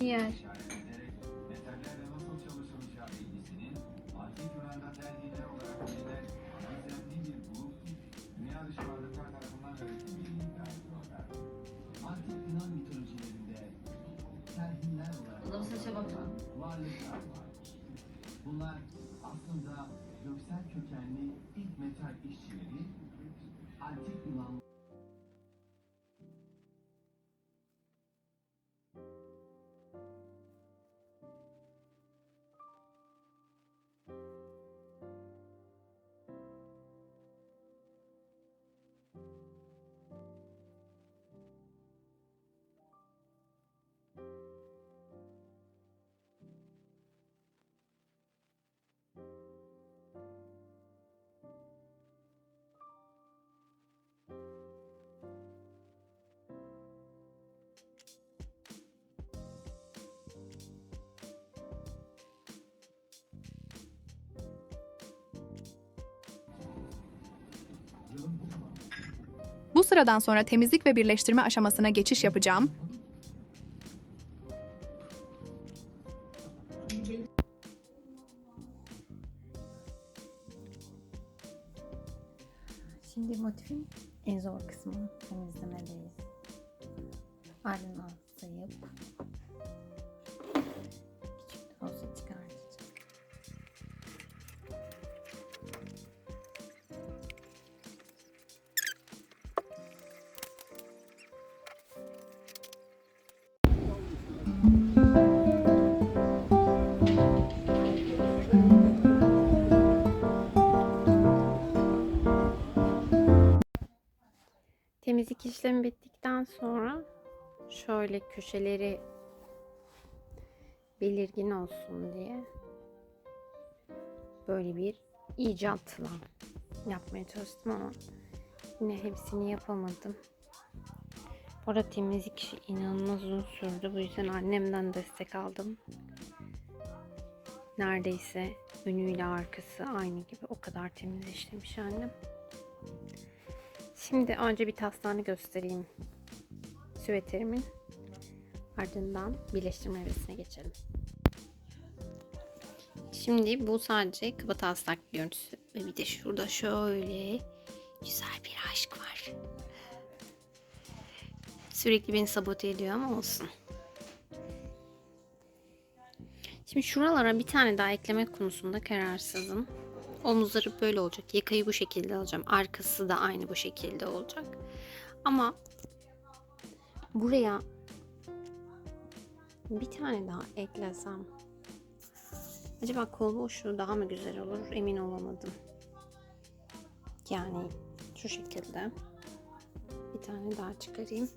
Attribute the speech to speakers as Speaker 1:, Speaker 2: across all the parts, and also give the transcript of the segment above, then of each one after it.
Speaker 1: Yer. Adam saça bak.
Speaker 2: Bunlar aslında göksel kökenli ilk metal işçileri antik Yunan
Speaker 3: sıradan sonra temizlik ve birleştirme aşamasına geçiş yapacağım.
Speaker 4: Şimdi motifin en zor kısmı temizlemedeyiz. Ardından sayıp
Speaker 5: Temizlik işlemi bittikten sonra şöyle köşeleri belirgin olsun diye böyle bir icatla yapmaya çalıştım ama yine hepsini yapamadım. Bu arada temizlik işi inanılmaz uzun sürdü. Bu yüzden annemden destek aldım. Neredeyse önüyle arkası aynı gibi o kadar temiz işlemiş annem. Şimdi önce bir taslağını göstereyim. Süveterimin. Ardından birleştirme evresine geçelim. Şimdi bu sadece kaba taslak görüntüsü. Ve bir de şurada şöyle güzel bir aşk var. Sürekli beni sabote ediyor ama olsun. Şimdi şuralara bir tane daha eklemek konusunda kararsızım. Omuzları böyle olacak. Yakayı bu şekilde alacağım. Arkası da aynı bu şekilde olacak. Ama buraya bir tane daha eklesem acaba kol boşluğu daha mı güzel olur? Emin olamadım. Yani şu şekilde bir tane daha çıkarayım.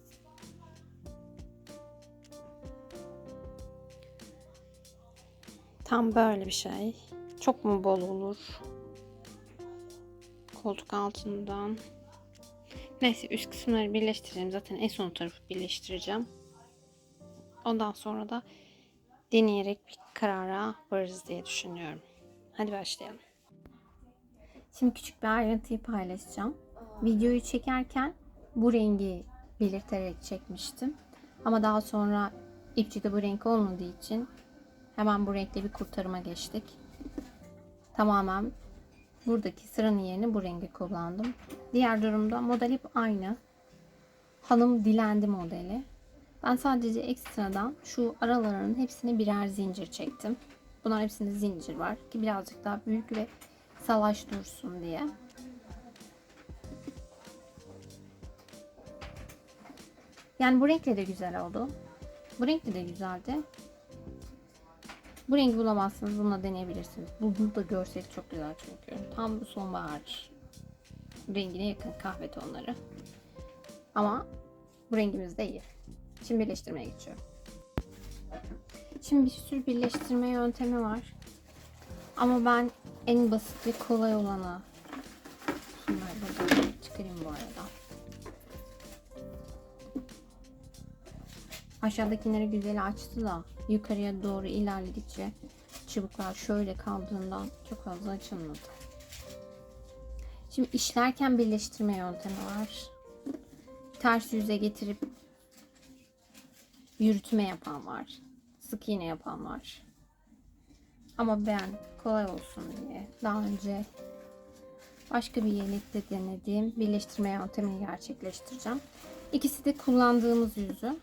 Speaker 5: Tam böyle bir şey. Çok mu bol olur? Koltuk altından. Neyse üst kısımları birleştireceğim. Zaten en son tarafı birleştireceğim. Ondan sonra da deneyerek bir karara varırız diye düşünüyorum. Hadi başlayalım.
Speaker 4: Şimdi küçük bir ayrıntıyı paylaşacağım. Videoyu çekerken bu rengi belirterek çekmiştim. Ama daha sonra ipçide bu renk olmadığı için hemen bu renkle bir kurtarıma geçtik. Tamamen buradaki sıranın yerine bu rengi kullandım. Diğer durumda model hep aynı. Hanım dilendi modeli. Ben sadece ekstradan şu aralarının hepsine birer zincir çektim. Bunlar hepsinde zincir var ki birazcık daha büyük ve salaş dursun diye. Yani bu renkle de güzel oldu. Bu renkle de güzeldi. Bu rengi bulamazsınız. Bununla deneyebilirsiniz. Bu burada görseli çok güzel çünkü. Tam sonbahar rengine yakın kahve tonları. Ama bu rengimiz de iyi. Şimdi birleştirmeye geçiyorum. Şimdi bir sürü birleştirme yöntemi var. Ama ben en basit ve kolay olanı Şunları buradan çıkarayım bu arada. Aşağıdakileri güzel açtı da yukarıya doğru ilerledikçe çubuklar şöyle kaldığından çok fazla açılmadı. Şimdi işlerken birleştirme yöntemi var. Ters yüze getirip yürütme yapan var. sık iğne yapan var. Ama ben kolay olsun diye daha önce başka bir yelekte denediğim birleştirme yöntemini gerçekleştireceğim. İkisi de kullandığımız yüzü.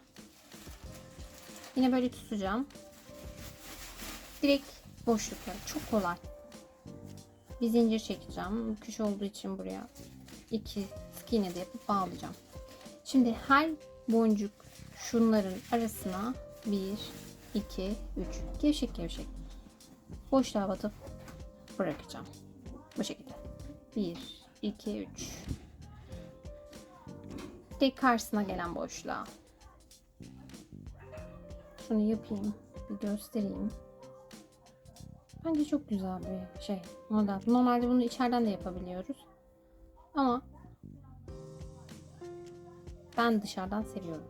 Speaker 4: Yine böyle tutacağım. Direkt boşlukları çok kolay. Bir zincir çekeceğim. Küş olduğu için buraya iki sık iğne de yapıp bağlayacağım. Şimdi her boncuk şunların arasına 1, 2, 3 gevşek gevşek boşluğa batıp bırakacağım. Bu şekilde. 1, 2, 3 Tek karşısına gelen boşluğa. Şunu yapayım. Bir göstereyim. Bence çok güzel bir şey. Model. Normalde bunu içeriden de yapabiliyoruz. Ama ben dışarıdan seviyorum.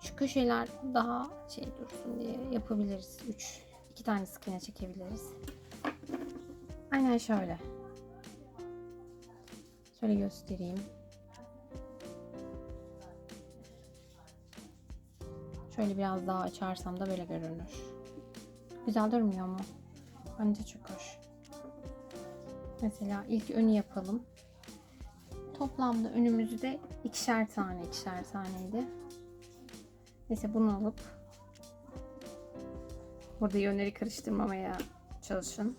Speaker 4: Şu köşeler daha şey dursun diye yapabiliriz. 3 2 tane skine çekebiliriz. Aynen şöyle. Şöyle göstereyim. Şöyle biraz daha açarsam da böyle görünür. Güzel durmuyor mu? Bence çok hoş. Mesela ilk önü yapalım. Toplamda önümüzde ikişer tane ikişer taneydi. Neyse bunu alıp burada yönleri karıştırmamaya çalışın.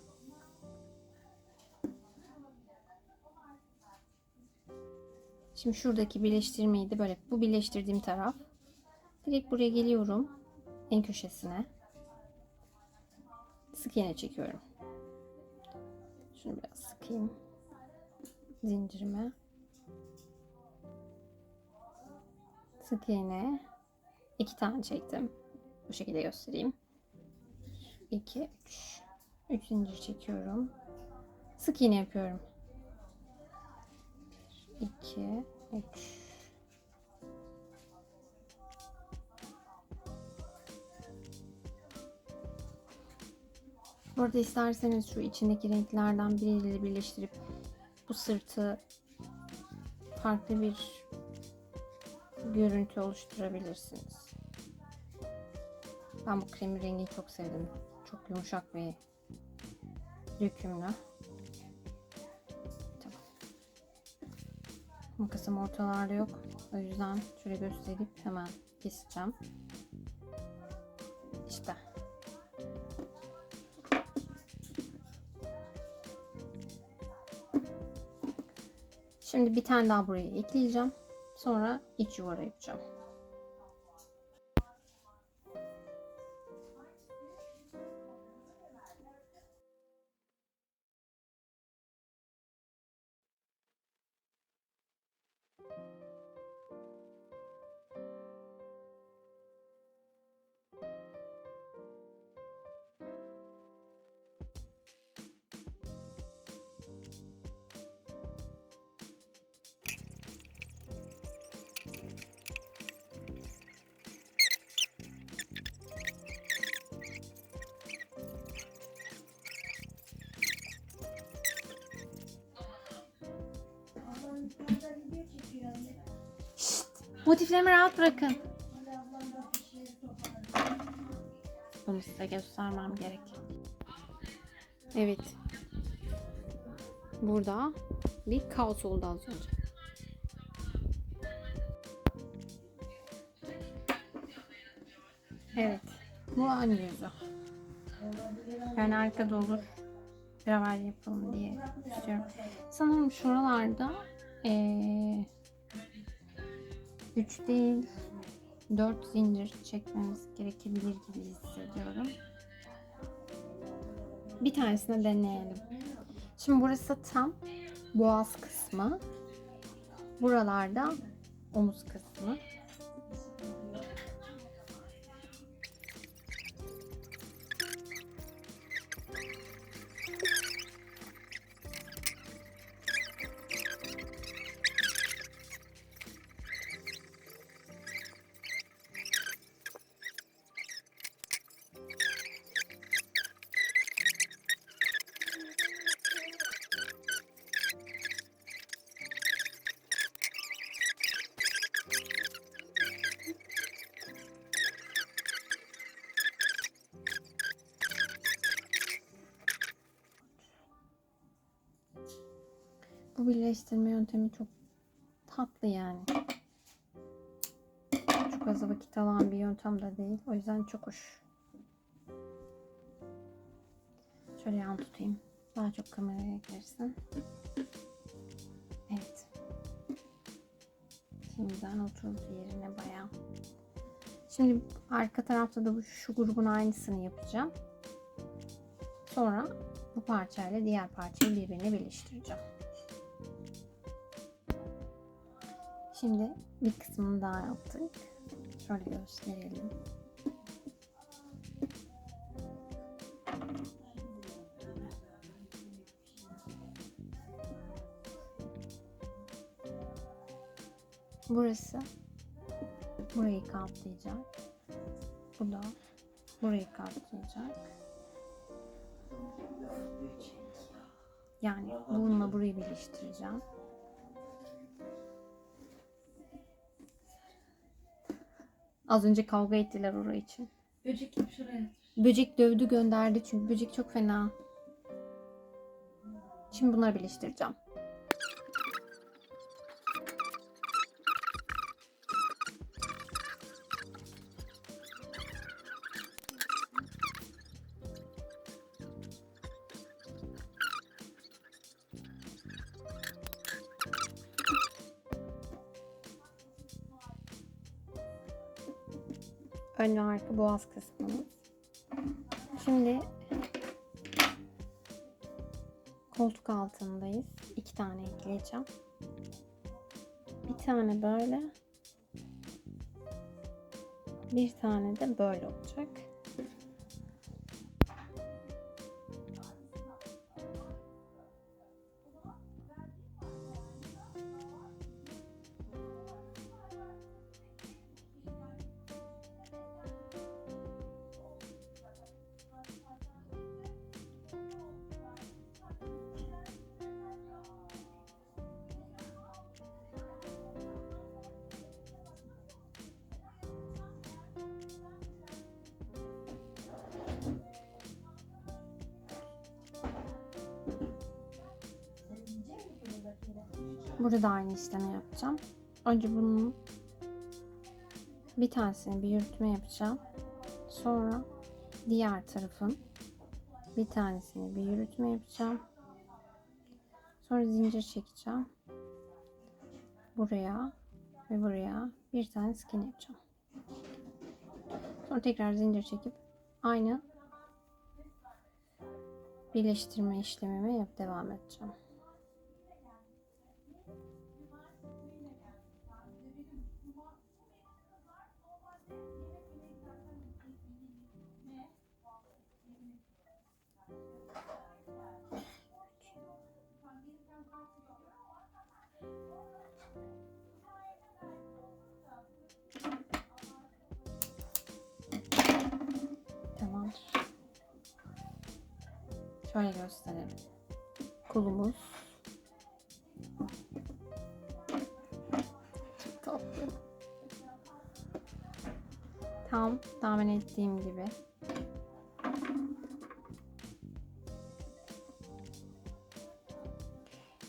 Speaker 4: Şimdi şuradaki birleştirmeyi de böyle bu birleştirdiğim taraf. Direkt buraya geliyorum. En köşesine. Sık iğne çekiyorum. Şunu biraz sıkayım. Zincirime. Sık iğne. iki tane çektim. Bu şekilde göstereyim. 2 3 3 zincir çekiyorum. Sık iğne yapıyorum. 2 3 Burada isterseniz şu içindeki renklerden biriyle birleştirip bu sırtı farklı bir görüntü oluşturabilirsiniz. Ben bu kremi rengini çok sevdim. Çok yumuşak ve dökümlü. Tamam. Makasım ortalarda yok. O yüzden şöyle gösterip hemen keseceğim. İşte. Şimdi bir tane daha buraya ekleyeceğim. Sonra iç yuvara yapacağım. Motiflerimi rahat bırakın. Bunu size göstermem gerek. Evet. Burada bir kaos oldu az önce. Evet. Bu an yüzü. Yani arkada olur. Beraber yapalım diye istiyorum. Sanırım şuralarda eee 3 değil 4 zincir çekmemiz gerekebilir gibi hissediyorum. Bir tanesini deneyelim. Şimdi burası tam boğaz kısmı. Buralarda omuz kısmı. Bu birleştirme yöntemi çok tatlı yani. Çok az vakit alan bir yöntem de değil. O yüzden çok hoş. Şöyle yan tutayım. Daha çok kameraya girsin. Evet. Şimdiden oturdu yerine bayağı. Şimdi arka tarafta da bu şu grubun aynısını yapacağım. Sonra bu parçayla diğer parçayı birbirine birleştireceğim. Şimdi bir kısmını daha yaptık. Şöyle gösterelim. Burası burayı kaplayacak. Bu da burayı kaplayacak. Yani bununla burayı birleştireceğim. Az önce kavga ettiler orası için.
Speaker 1: Böcek gibi şuraya.
Speaker 4: Böcek dövdü gönderdi çünkü böcek çok fena. Şimdi bunları birleştireceğim. Ön ve arka boğaz kısmımız. Şimdi koltuk altındayız. İki tane ekleyeceğim. Bir tane böyle. Bir tane de böyle olacak. Burada da aynı işlemi yapacağım. Önce bunun bir tanesini bir yürütme yapacağım. Sonra diğer tarafın bir tanesini bir yürütme yapacağım. Sonra zincir çekeceğim. Buraya ve buraya bir tane skin yapacağım. Sonra tekrar zincir çekip aynı birleştirme işlemime yap devam edeceğim. Şöyle gösterelim. Kolumuz. Çok tatlı. Tam tahmin ettiğim gibi.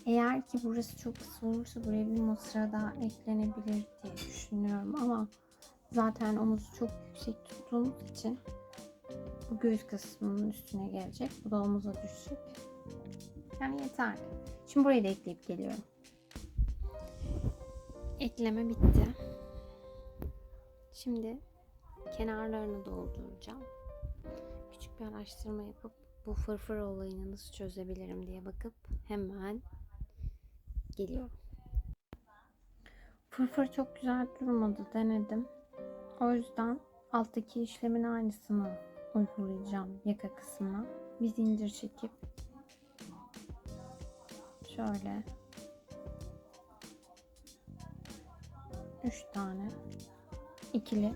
Speaker 4: Eğer ki burası çok kısa olursa buraya bir mısra daha eklenebilir diye düşünüyorum ama zaten omuzu çok yüksek tuttuğumuz için bu göğüs kısmının üstüne gelecek. Bu da omuza düşecek. Yani yeter. Şimdi burayı da ekleyip geliyorum. Ekleme bitti. Şimdi kenarlarını dolduracağım. Küçük bir araştırma yapıp bu fırfır olayını nasıl çözebilirim diye bakıp hemen geliyorum. Fırfır çok güzel durmadı denedim. O yüzden alttaki işlemin aynısını uygulayacağım yaka kısmına. Bir zincir çekip şöyle 3 tane ikili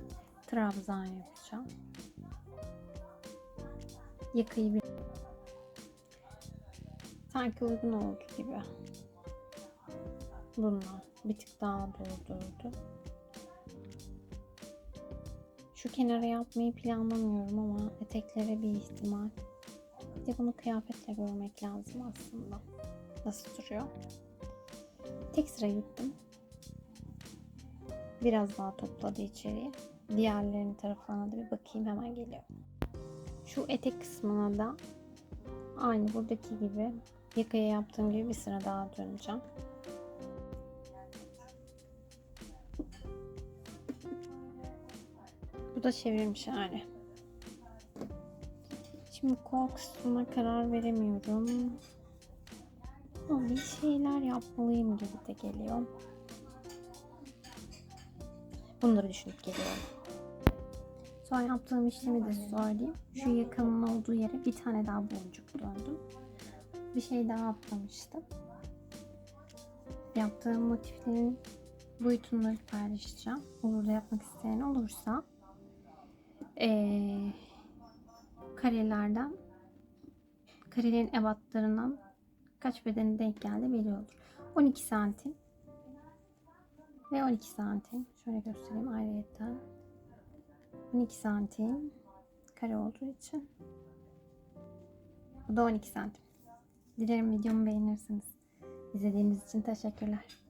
Speaker 4: trabzan yapacağım. Yakayı bir sanki uygun oldu gibi. Bununla bir tık daha doldurdu. Şu kenara yapmayı planlamıyorum ama eteklere bir ihtimal. Bir de bunu kıyafetle görmek lazım aslında. Nasıl duruyor? tek sıra yuttum. Biraz daha topladı içeriye. Diğerlerinin taraflarına da bir bakayım hemen geliyor. Şu etek kısmına da aynı buradaki gibi yakaya yaptığım gibi bir sıra daha döneceğim. Da çevirmiş hali. Şimdi kol karar veremiyorum. Ama bir şeyler yapmalıyım gibi de geliyor. Bunları düşünüp geliyorum. Son yaptığım işlemi de söyleyeyim. Şu yakanın olduğu yere bir tane daha boncuk döndüm. Bir şey daha atlamıştım. Yaptığım motiflerin boyutunu paylaşacağım. Olur da yapmak isteyen olursa ee, karelerden karelerin ebatlarından kaç bedeni denk geldi belli olur. 12 santim ve 12 santim. Şöyle göstereyim ayrıyetten. 12 santim kare olduğu için. Bu da 12 santim. Dilerim videomu beğenirsiniz. İzlediğiniz için teşekkürler.